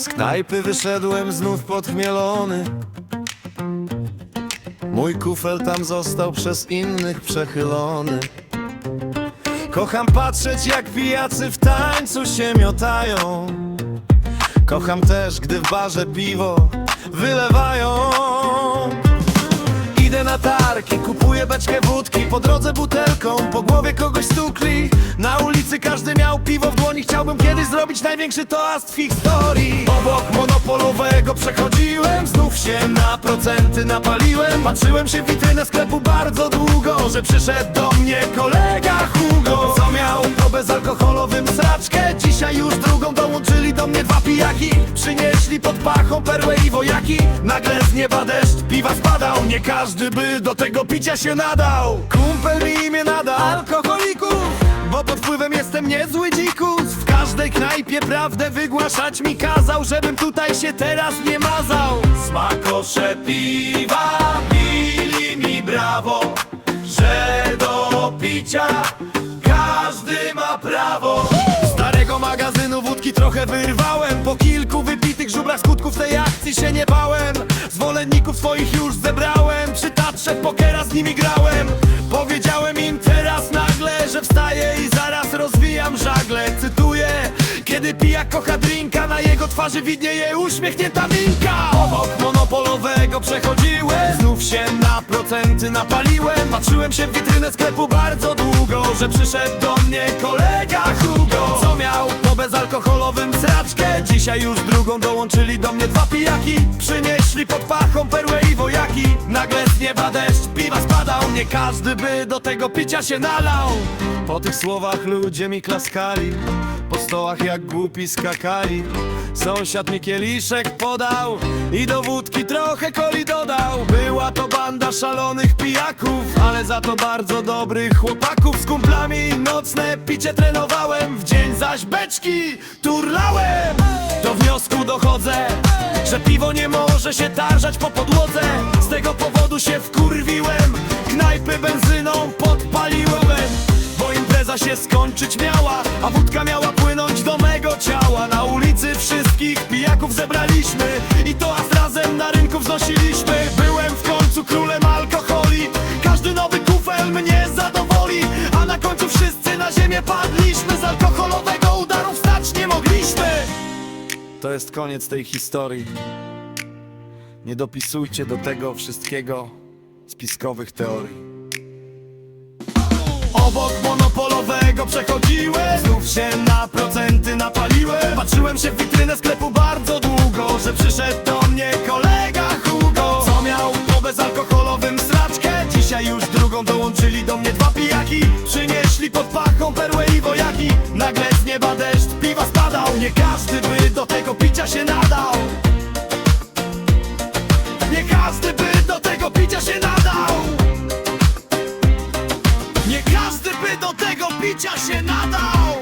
Z knajpy wyszedłem znów podchmielony. Mój kufel tam został przez innych przechylony. Kocham patrzeć jak pijacy w tańcu się miotają. Kocham też, gdy w barze piwo wylewają. Idę na targ i kupuję beczkę wódki. Po drodze butelką, piwo w dłoni Chciałbym kiedyś zrobić największy toast w historii. Obok monopolowego przechodziłem Znów się na procenty napaliłem. Patrzyłem się w witrynę sklepu bardzo długo Że przyszedł do mnie kolega Hugo Co miał to bezalkoholowym sraczkę. Dzisiaj już drugą dołączyli do mnie dwa pijaki. Przynieśli pod pachą perłę i wojaki. Nagle z nieba deszcz piwa spadał. Nie każdy by do tego picia się nadał. Kumpel mi imię nada alkoholików Bo pod wpływem jestem niezły każdej knajpie prawdę wygłaszać mi kazał Żebym tutaj się teraz nie mazał. Smakosze piwa pili mi brawo Że do picia każdy ma prawo. Starego magazynu wódki trochę wyrwałem Po kilku wypitych żubrach skutków tej akcji się nie bałem. Zwolenników swoich już zebrałem Przy tatrze pokera z nimi grałem. Powiedziałem Pijak kocha drinka, na jego twarzy widnieje uśmiechnięta minka. Obok monopolowego przechodziłem Znów się na procenty napaliłem. Patrzyłem się w witrynę sklepu bardzo długo Że przyszedł do mnie kolega Hugo Co miał po bezalkoholowym sraczkę. Dzisiaj już drugą dołączyli do mnie dwa pijaki. Przynieśli pod pachą perłę i wojaki. Nagle z nieba deszcz, piwa spadał Nie każdy by do tego picia się nalał. Po tych słowach ludzie mi klaskali Po stołach jak głupi skakali. Sąsiad mi kieliszek podał I do wódki trochę coli dodał. Była to banda szalonych pijaków Ale za to bardzo dobrych chłopaków. Z kumplami nocne picie trenowałem. W dzień zaś beczki turlałem. Do wniosku dochodzę Że piwo nie może się tarżać po podłodze. Z tego powodu się wkurwiłem. Knajpy benzyną podpaliłem bo impreza się skończyć miała A wódka miała zebraliśmy I toast razem na rynku wznosiliśmy. Byłem w końcu królem alkoholi. Każdy nowy kufel mnie zadowoli A na końcu wszyscy na ziemię padliśmy. Z alkoholowego udaru wstać nie mogliśmy. To jest koniec tej historii. Nie dopisujcie do tego wszystkiego spiskowych teorii. Obok monopolowego przechodziłem. Znów się na procenty do mnie dwa pijaki. Przynieśli pod pachą perłę i wojaki. Nagle z nieba deszcz, piwa spadał. Nie każdy by do tego picia się nadał. Nie każdy by do tego picia się nadał. Nie każdy by do tego picia się nadał